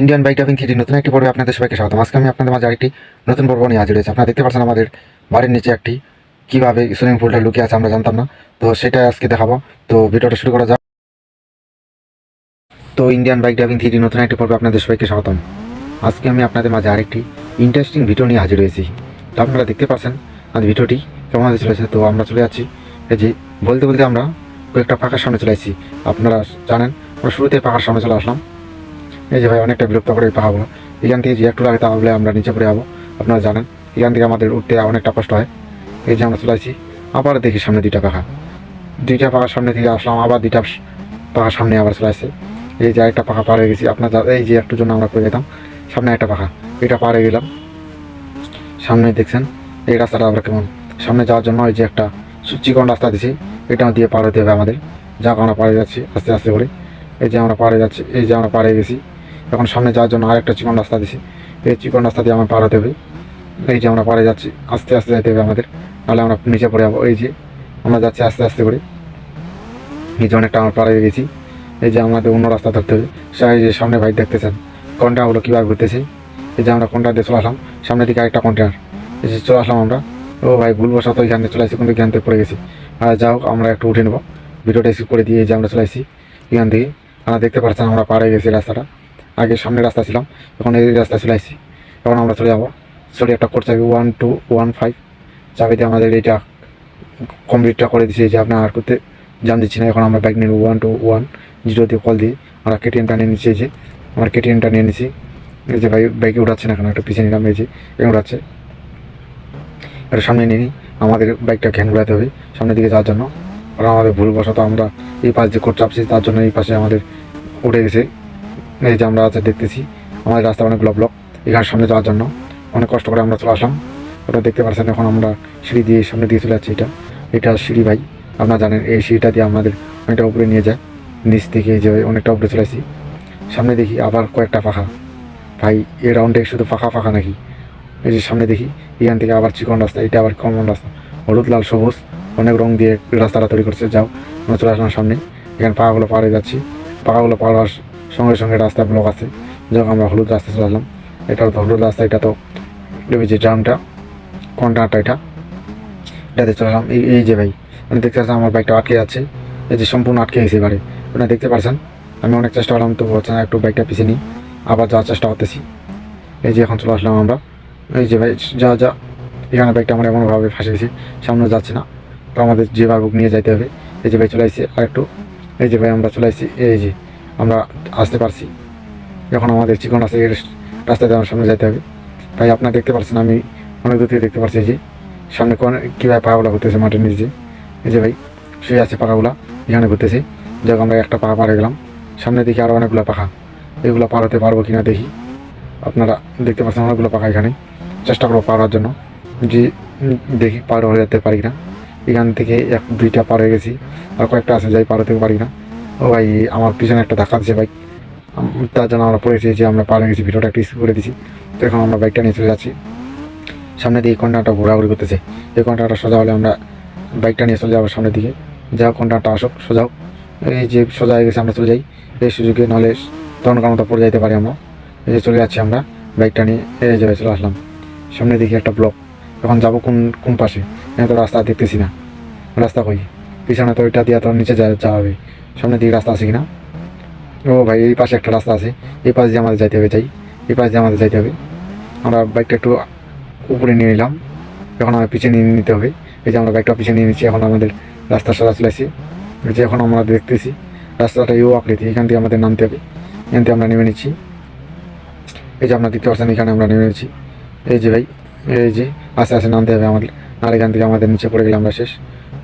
Indian bike driving three নতুন একটি পর্বে আপনাদের সবাইকে স্বাগত আজকে আমি আপনাদের মাঝে আরেকটি নতুন পর্ব নিয়ে হাজির হয়েছি। আপনারা দেখতে পাচ্ছেন আমাদের বাড়ির নিচে একটি কীভাবে সুইমিং পুলটা লুকিয়ে আছে আমরা জানতাম না। তো সেটা আজকে দেখাবো। তো ভিডিওটা শুরু করা যাক। তো ইন্ডিয়ান বাইক ড্রাইভিং থ্রি নতুন একটি পর্বে আপনাদের সবাইকে স্বাগতম। আজকে আমি আপনাদের মাঝে আরেকটি ইন্টারেস্টিং ভিডিও নিয়ে হাজির হয়েছি। তো আপনারা দেখতে পাচ্ছেন আমাদের ভিডিওটি কেমন হতে চলেছে। তো আমরা চলে যাচ্ছি। এই যে বলতে বলতে আমরা কয়েকটা পাখার সামনে চলে আসছি। আপনারা জানেন, আমরা শুরুতে পাখার সামনে চলে আসলাম। এই যে ভাই, অনেকটা বিরক্ত করে পাহাড়গুলো। এখান থেকে যে একটু লাগে তাহলে আমরা নিচে পড়ে যাব। আপনারা জানেন, এখান থেকে আমাদের উঠতে অনেকটা কষ্ট হয়। এই যে আমরা চলে আসছি, আবার দেখি সামনে দুইটা পাখা। দুইটা পাখার সামনে থেকে আসলাম, আবার দুইটা পাখার সামনে আবার চলে আসছে। এই যে একটা পাখা পার হয়ে গেছি। আপনার এই যে একটু জন্য আমরা করে যেতাম, সামনে একটা পাখা। এটা পার হয়ে গেলাম। সামনে দেখছেন, এই রাস্তাটা আবার কেমন। সামনে যাওয়ার জন্য এই যে একটা চিকন রাস্তা দিছি। এটা দিয়ে পার হতে হবে আমাদের। যাক আমরা পাড়ে যাচ্ছি, আস্তে আস্তে করে। এই যে আমরা পাড়ে যাচ্ছি, এই যে আমরা পাড়ে গেছি। এখন সামনে যাওয়ার জন্য আরেকটা চিকন রাস্তা দিছি। এই চিকন রাস্তা দিয়ে আমার পার হতে হবে। এই যে আমরা পাড়ে যাচ্ছি, আস্তে আস্তে যেতে হবে আমাদের। নাহলে আমরা নিচে পড়ে যাব। এই যে আমরা যাচ্ছি আস্তে আস্তে করে। এই যে অনেকটা আমরা পাড়ে গেছি। এই যে আমাদের অন্য রাস্তা ধরতে হবে। সেই যে সামনে ভাই দেখতেছেন কন্টেনারগুলো কীভাবে ঘুরতেছে। এই যে আমরা কন্টেনার দিয়ে চলে আসলাম। সামনের দিকে আরেকটা কন্টেনার। এই যে চলে আসলাম আমরা। ও ভাই ভুলবশত এখানে চলে আসছি, কিন্তু থেকে পড়ে গেছি। আর যাও আমরা একটু উঠে নেব। ভিডিওটা স্কিপ করে দিয়ে এই যে আমরা চলে আসছি। এখান থেকে। আমরা দেখতে পাচ্ছেন আমরা পাড়ে গেছি রাস্তাটা। আগে সামনে রাস্তা ছিলাম, এখন এই রাস্তা চলে আসছি। এখন আমরা চলে যাব। সরি একটা কোড চাবি ওয়ান টু ওয়ান ফাইভ চাবিতে আমাদের এইটা কমপ্লিটটা করে দিয়েছি যে আপনার আর করতে জান দিচ্ছি না। এখন আমরা বাইক নিয়ে ওয়ান টু ওয়ান জিরো দিয়ে কল দিয়ে। আমরা কেটিএমটা নিয়ে নিচ্ছি যে, আমার কেটিএমটা নিয়ে নিছি এই যে ভাই বাইকে উঠাচ্ছে না কেন? একটা পিছিয়ে নিলাম, এই যে এই উঠাচ্ছে এটা সামনে নিয়ে নিই আমাদের বাইকটা ঘ্যান ঘুরাতে হবে। সামনের দিকে যাওয়ার জন্য। কারণ আমাদের ভুলবশত আমরা এই পাশ দিয়ে কোট চাপছি, তার জন্য এই পাশে আমাদের উঠে গেছে। এই যে আমরা দেখতেছি, আমাদের রাস্তা অনেকগুলো ব্লক ব্লক এখানে সামনে যাওয়ার জন্য অনেক কষ্ট করে আমরা চলে আসলাম। ওটা দেখতে পাচ্ছেন এখন আমরা সিঁড়ি দিয়ে সামনে দিয়ে চলে যাচ্ছি এটা। এটা সিঁড়ি ভাই, আপনারা জানেন, এই সিঁড়িটা দিয়ে আমাদের অনেকটা উপরে নিয়ে যায়। নিচ থেকে যে অনেকটা উপরে চলে আসি সামনে দেখি আবার কয়েকটা পাখা ভাই এ রাউন্ডে শুধু ফাঁকা ফাঁকা নাকি? এই যে সামনে দেখি, এখান থেকে আবার চিকন রাস্তা, এটা আবার কমন রাস্তা। হলুদ, লাল, সবুজ, অনেক রং দিয়ে রাস্তাটা তৈরি করছে। যাও, আমরা চলে আসলাম সামনে। এখানে পাখাগুলো পাড়ে যাচ্ছি। পাখাগুলো পাড়ার সঙ্গে সঙ্গে রাস্তা ব্লক আছে। যখন আমরা হলুদ রাস্তা চলে আসলাম এটা তো হলুদ রাস্তা, এটা তো যে ড্রামটা, কন্টেনারটা এটা, এটাতে চলে এলাম। এই এই যে ভাই মানে দেখতে পাচ্ছেন আমার বাইকটা আটকে যাচ্ছে। এই যে সম্পূর্ণ আটকে গেছে এবারে। আপনারা দেখতে পাচ্ছেন আমি অনেক চেষ্টা করলাম তো হচ্ছে না, একটু বাইকটা পিছিয়ে নিই। আবার যাওয়ার চেষ্টা করতেছি। এই যে এখন চলে আসলাম আমরা। এই যে ভাই, যা যা, এখানে বাইকটা আমরা এমনভাবে ফাঁসে গেছি, সামনে যাচ্ছে না। তো আমাদের যে হোক নিয়ে যাইতে হবে। এই যে ভাই চলে আসছি আর একটু এই যে ভাই, আমরা চলে আসছি এই যে আমরা আসতে পারছি। এখন আমাদের চিকন আছে এই রাস্তাতে আমার সামনে যেতে হবে। তাই আপনারা দেখতে পাচ্ছেন আমি অনেক দূর থেকে দেখতে পাচ্ছি যে। সামনে কোন কীভাবে পাকাগুলো ঘুরতেছে মাঠের নিচে এই যে ভাই, শুয়ে আছে পাকাগুলা এখানে ঘুরতেছে। যাক, আমরা একটা পাকা পাড়ে গেলাম। সামনে দিকে আরও অনেকগুলো পাখা। এগুলো পার হতে পারব কিনা দেখি। আপনারা দেখতে পাচ্ছেন অনেকগুলো পাখা এখানে। চেষ্টা করব হওয়ার জন্য। যে দেখি পার হয়ে যেতে পারি না এখান থেকে এক দুইটা পার হয়ে গেছি। আর কয়েকটা আছে, যাই পার হতে পারি না ও ভাই, আমার পিছনে একটা ধাক্কা দিচ্ছে বাইক তার জন্য আমরা পড়েছি যে আমরা পার গেছি, ভিডিওটা একটু স্কিপ করে দিছি। তো এখন আমরা বাইকটা নিয়ে চলে যাচ্ছি। সামনে দিয়ে কন্টারটা ঘোরাঘুরি করতেছে। এই কন্টারটা সোজা হলে আমরা বাইকটা নিয়ে চলে যাব সামনের দিকে। যা কন্টারটা আসুক, সোজাও। এই যে সোজা হয়ে গেছে, আমরা চলে যাই। এই সুযোগে নাহলে তখন কারণ পড়ে যাইতে পারি আমরা। এই যে চলে যাচ্ছি আমরা বাইকটা নিয়ে। এই যে চলে আসলাম। সামনে দিকে একটা ব্লক। এখন যাব কোন কোন পাশে? এখানে তো রাস্তা দেখতেছি না। রাস্তা কই? পিছনে তো ওইটা দিয়ে তো নিচে যাওয়া হবে। সামনের দিকে রাস্তা আছে কিনা? ও ভাই, এই পাশে একটা রাস্তা আছে। এই পাশ দিয়ে আমাদের যাইতে হবে, যাই। এই পাশ দিয়ে আমাদের যাইতে হবে। আমরা বাইকটা একটু উপরে নিয়ে নিলাম। এখন আমার পিছিয়ে নিয়ে নিতে হবে। এই যে আমরা বাইকটা পিছিয়ে নিয়ে নিচ্ছি, এখন আমাদের রাস্তা সোজা চলে আসছি এই যে এখন আমরা দেখতেছি, রাস্তাটা ইউ আকৃতি, এখান থেকে আমাদের নামতে হবে। এখান থেকে আমরা নেমে নিচ্ছি। এই যে আপনারা দেখতে পাচ্ছেন, এখানে আমরা নেমে নিচ্ছি। এই যে ভাই, এই যে আস্তে আস্তে নামতে হবে আমাদের। আর এখান থেকে আমাদের নিচে পড়ে গেলে আমরা শেষ।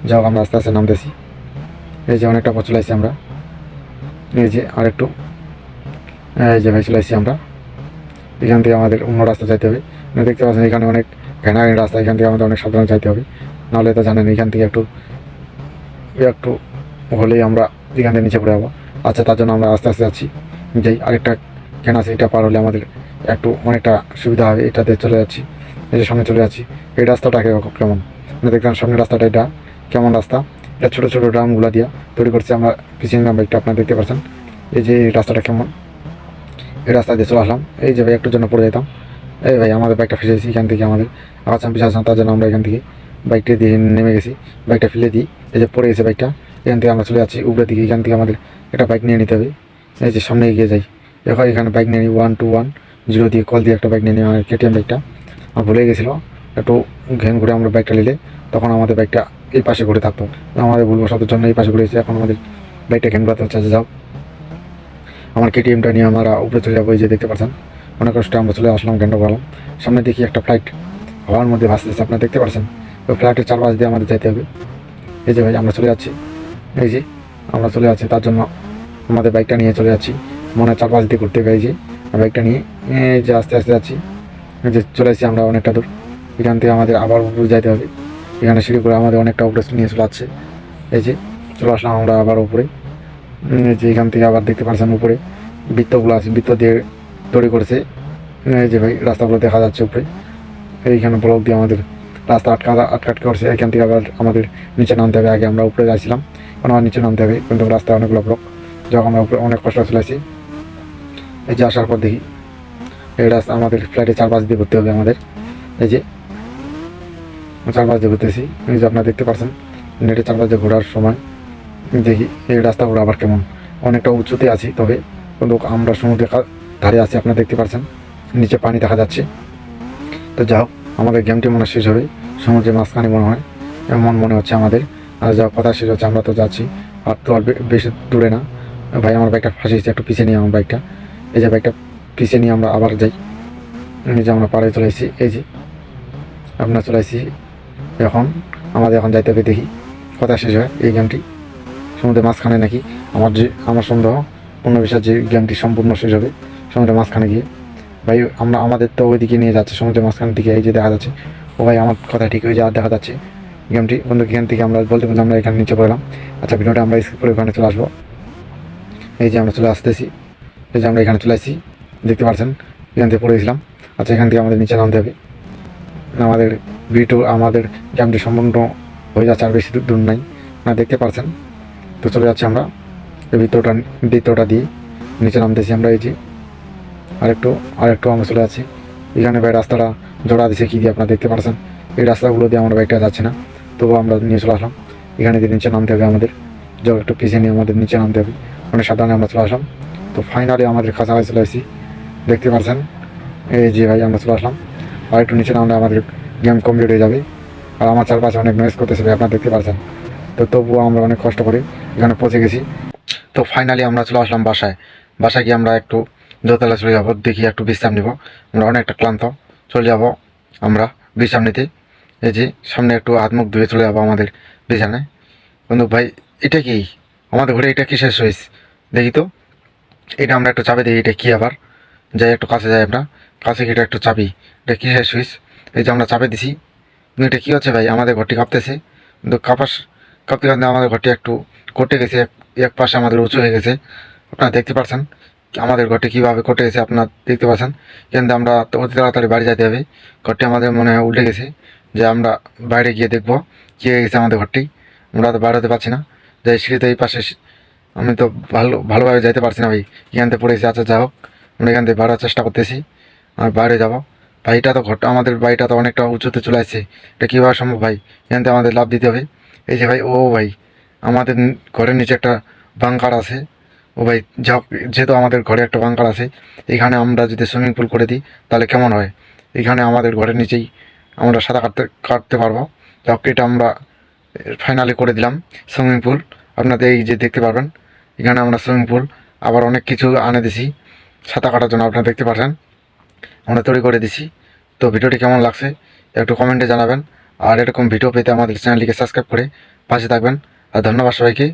যাও, আমরা আস্তে আস্তে নামতেছি। এই যে অনেকটা পথ চলে আমরা। এই যে আরেকটু। এই যে ভাই চলে আমরা। এখান থেকে আমাদের অন্য রাস্তা যাইতে হবে। আপনারা দেখতে পাচ্ছেন এখানে অনেক ঘেনাঘেনি রাস্তা, এখান থেকে আমাদের অনেক সাবধানে যাইতে হবে। নাহলে তো জানেন, এখান থেকে একটু একটু হলেই আমরা এখান থেকে নিচে পড়ে যাব। আচ্ছা তার জন্য আমরা আস্তে আস্তে যাচ্ছি। যাই, আরেকটা কেন আছে, এটা পার হলে আমাদের একটু অনেকটা সুবিধা হবে। এটাতে চলে যাচ্ছি। এই যে সামনে চলে যাচ্ছি। এই রাস্তাটা কেমন? মানে দেখলাম সামনের রাস্তাটা এটা। কেমন রাস্তা? এটা ছোটো ছোটো ড্রামগুলো দিয়া তৈরি করছে আমরা। পিছিয়ে নিলাম বাইকটা আপনারা দেখতে পাচ্ছেন। এই যে রাস্তাটা কেমন? এই রাস্তা দিয়ে চলে আসলাম। এই যে ভাই, একটুর জন্য পড়ে যেতাম এই ভাই, আমাদের বাইকটা ফেলেছি এখান থেকে আমাদের। আগাছাম পিছাছাম তার জন্য আমরা এখান থেকে বাইকটা দিয়ে নেমে গেছি। বাইকটা ফেলে দিই। এই যে পড়ে গেছে বাইকটা এখান থেকে আমরা চলে যাচ্ছি উপরের দিকে। এখান থেকে আমাদের একটা বাইক নিয়ে নিতে হবে। এই যে সামনে এগিয়ে যাই। এখন এখানে বাইক নিয়ে নিই। ওয়ান টু ওয়ান জিরো দিয়ে কল দিয়ে একটা বাইক নিয়ে নিই আমার কেটিএম বাইকটা আমার ভুলে গেছিল। একটু ঘেন ঘুরে আমরা বাইকটা নিলে, তখন আমাদের বাইকটা এই পাশে ঘুরে থাকতো আমাদের ভুলবশতের জন্য এই পাশে ঘুরে এখন আমাদের বাইকটা ঘেন ঘুরাতে হচ্ছে? যাও। আমার কেটিএমটা নিয়ে আমরা উপরে চলে যাব, এই যে দেখতে পাচ্ছেন। অনেক কষ্টে আমরা চলে আসলাম ঘেন্টা গেলাম সামনে দেখি একটা ফ্লাইট হওয়ার মধ্যে ভাসতেছে, আপনারা দেখতে পাচ্ছেন? ওই ফ্লাইটের চারপাশ দিয়ে আমাদের যেতে হবে। এই যে ভাই, আমরা চলে যাচ্ছি। এই যে, আমরা চলে যাচ্ছি, তার জন্য আমাদের বাইকটা নিয়ে চলে যাচ্ছি। মনে হয় চারপাশ দিয়ে ঘুরতে এই যে, বাইকটা নিয়ে। যে, আস্তে আস্তে যাচ্ছি। যে, চলে এসেছি আমরা অনেকটা দূর। এখান থেকে আমাদের আবার উপরে যেতে হবে। এখানে সিঁড়ি করে আমাদের অনেকটা উপরে নিয়ে চলে যাচ্ছে এই যে চলে আসলাম আমরা আবার উপরে। যে এখান থেকে আবার দেখতে পাচ্ছেন উপরে। বৃত্তগুলো আছে, বৃত্ত দিয়ে তৈরি করেছে। এই যে ভাই, রাস্তাগুলো দেখা যাচ্ছে উপরে। এইখানে ব্লক দিয়ে আমাদের রাস্তা আটকা আটকা আটকা করছে। এখান থেকে আবার আমাদের নিচে নামতে হবে। আগে আমরা উপরে যাচ্ছিলাম এখন আবার নিচে নামতে হবে। কিন্তু রাস্তায় অনেকগুলো ব্লক যখন আমরা উপরে অনেক কষ্ট চলে আসি। এই যে আসার পর দেখি, এই রাস্তা আমাদের ফ্লাইটে চারপাশ দিয়ে ঘুরতে হবে আমাদের। এই যে চারপাশ দিয়ে ঘুরতেছি এই যে আপনারা দেখতে পাচ্ছেন নেটে চারপাশ দিয়ে ঘোরার সময় দেখি এই রাস্তাগুলো আবার কেমন। অনেকটা উঁচুতে আছি, তবে কিন্তু আমরা সমুদ্রের ধারে আছি, আপনারা দেখতে পাচ্ছেন নিচে পানি দেখা যাচ্ছে। তো যাও আমাদের গেমটি মনে শেষ হবে। সমুদ্রের মাঝখানে মনে হয়। এমন মনে হচ্ছে আমাদের। আর যা কথা শেষ হচ্ছে, আমরা তো যাচ্ছি। আর তো আর বেশি দূরে না। ভাই, আমার বাইকটা ফাঁসিয়েছে একটু পিছিয়ে নিয়ে আমার বাইকটা এই যে বাইকটা পিছিয়ে নিয়ে আমরা আবার যাই। যে আমরা পাড়ে চলে এসেছি। এই যে, আপনার চলে এসেছি এখন আমাদের এখন যাইতে হবে দেখি। কথা শেষ হয় এই গেমটি সমুদ্রের মাঝখানে নাকি আমার যে আমার সন্দেহ পূর্ণ বিশ্বাস যে গেমটি সম্পূর্ণ শেষ হবে সমুদ্রের মাঝখানে গিয়ে। ভাই, আমরা আমাদের তো ওইদিকে নিয়ে যাচ্ছে, সমুদ্রের মাঝখানের দিকে এই যে দেখা যাচ্ছে। ও ভাই, আমার কথা ঠিক হয়ে আর দেখা যাচ্ছে। গেমটি বন্ধু, এখান থেকে আমরা বলতে বলতে আমরা এখানে নিচে পড়লাম। আচ্ছা ভিডিওটা আমরা স্কিপ করে ওখানে চলে আসব। এই যে আমরা চলে আসতেছি। এই যে আমরা এখানে চলে আসছি। দেখতে পাচ্ছেন, এখান থেকে পড়ে গেছিলাম। আচ্ছা এখান থেকে আমাদের নিচে নামতে হবে। আমাদের ভিডিও, আমাদের গেমটি সম্পূর্ণ হয়ে যাচ্ছে আর বেশি দূর- নাই। না, দেখতে পাচ্ছেন তো চলে যাচ্ছি আমরা। ভিতরটা ভিতরটা দিয়ে নিচে নামতেছি আমরা এই যে। আরেকটু আরেকটু আমরা চলে যাচ্ছি। এখানে ভাই রাস্তাটা জোড়া দিছে কী দিয়ে আপনারা দেখতে পাচ্ছেন এই রাস্তাগুলো দিয়ে আমরা বাইকটা যাচ্ছে না। তবুও আমরা নিয়ে চলে আসলাম। এখানে দিয়ে নিচে নামতে হবে আমাদের। যাও, একটু পিছিয়ে নিয়ে আমাদের নিচে নামতে হবে। মানে সাধারণে আমরা চলে আসলাম। তো ফাইনালি আমাদের কাছাকাছি চলে আসছি। দেখতে পাচ্ছেন এই যে ভাই, আমরা চলে আসলাম। আর একটু নিচে নামলে আমাদের গেম কমপ্লিট হয়ে যাবে। আর আমার চারপাশে অনেক নয়েজ করতেছে আপনারা দেখতে পাচ্ছেন। তো তবুও আমরা অনেক কষ্ট করে এখানে পৌঁছে গেছি। তো ফাইনালি আমরা চলে আসলাম বাসায়। বাসায় গিয়ে আমরা একটু দোতলা চলে যাব, দেখি একটু বিশ্রাম নিব। আমরা অনেকটা ক্লান্ত, চলে যাব আমরা বিশ্রাম নিতে। এই যে সামনে একটু হাত মুখ ধুয়ে চলে যাব আমাদের বিছানায়। বন্ধু ভাই, এটা কি? আমাদের ঘরে এটা কিসের সুইচ দেখি তো। এটা আমরা একটু চাপে দিই, এটা কি আবার? যাই, একটু কাছে যাই আমরা। কাছে গিয়ে এটা একটু চাপি এটা কিসের সুইচ? এই যে আমরা চাপে দিছি। এটা কী হচ্ছে ভাই? আমাদের ঘরটি কাঁপতেছে। কিন্তু কাপাস কাঁপতে কাঁপতে আমাদের ঘরটি একটু কটে গেছে। এক পাশে আমাদের উঁচু হয়ে গেছে। আপনারা দেখতে পাচ্ছেন আমাদের ঘরটি কীভাবে কটে গেছে আপনারা দেখতে পাচ্ছেন কিন্তু আমরা অতি তাড়াতাড়ি বাড়ি যেতে হবে। ঘরটি আমাদের মনে হয় উল্টে গেছে। যে আমরা বাইরে গিয়ে দেখব কী হয়ে গেছে আমাদের ঘরটি। আমরা তো বাইরে বাড়াতে পারছি না। যে সিঁড়িতে এই পাশে আমি তো ভালো ভালোভাবে যাইতে পারছি না ভাই। এখান থেকে পড়েছি আচ্ছা যা হোক, আমরা এখান থেকে বাড়ার চেষ্টা করতেছি। আর বাইরে যাব। ভাইটা তো ঘরটা আমাদের বাড়িটা তো অনেকটা উঁচুতে চলে আসছে। এটা কীভাবে সম্ভব ভাই? এখান থেকে আমাদের লাভ দিতে হবে। এই যে ভাই, ও ভাই, আমাদের ঘরের নিচে একটা বাংকার আছে। ও ভাই যা যেহেতু আমাদের ঘরে একটা বাংকার আছে, এখানে আমরা যদি সুইমিং পুল করে দিই, তাহলে কেমন হয়? এখানে আমাদের ঘরের নিচেই আমরা সাঁতার কাটতে কাটতে পারব। যা এটা আমরা ফাইনালি করে দিলাম সুইমিং পুল। আপনাদের এই যে দেখতে পারবেন, এখানে আমরা সুইমিং পুল আবার অনেক কিছু আনে দিছি। সাঁতার কাটার জন্য আপনারা দেখতে পাচ্ছেন আমরা তৈরি করে দিছি। তো ভিডিওটি কেমন লাগছে একটু কমেন্টে জানাবেন। আর এরকম ভিডিও পেতে আমাদের চ্যানেলটিকে সাবস্ক্রাইব করে পাশে থাকবেন। আর ধন্যবাদ সবাইকে।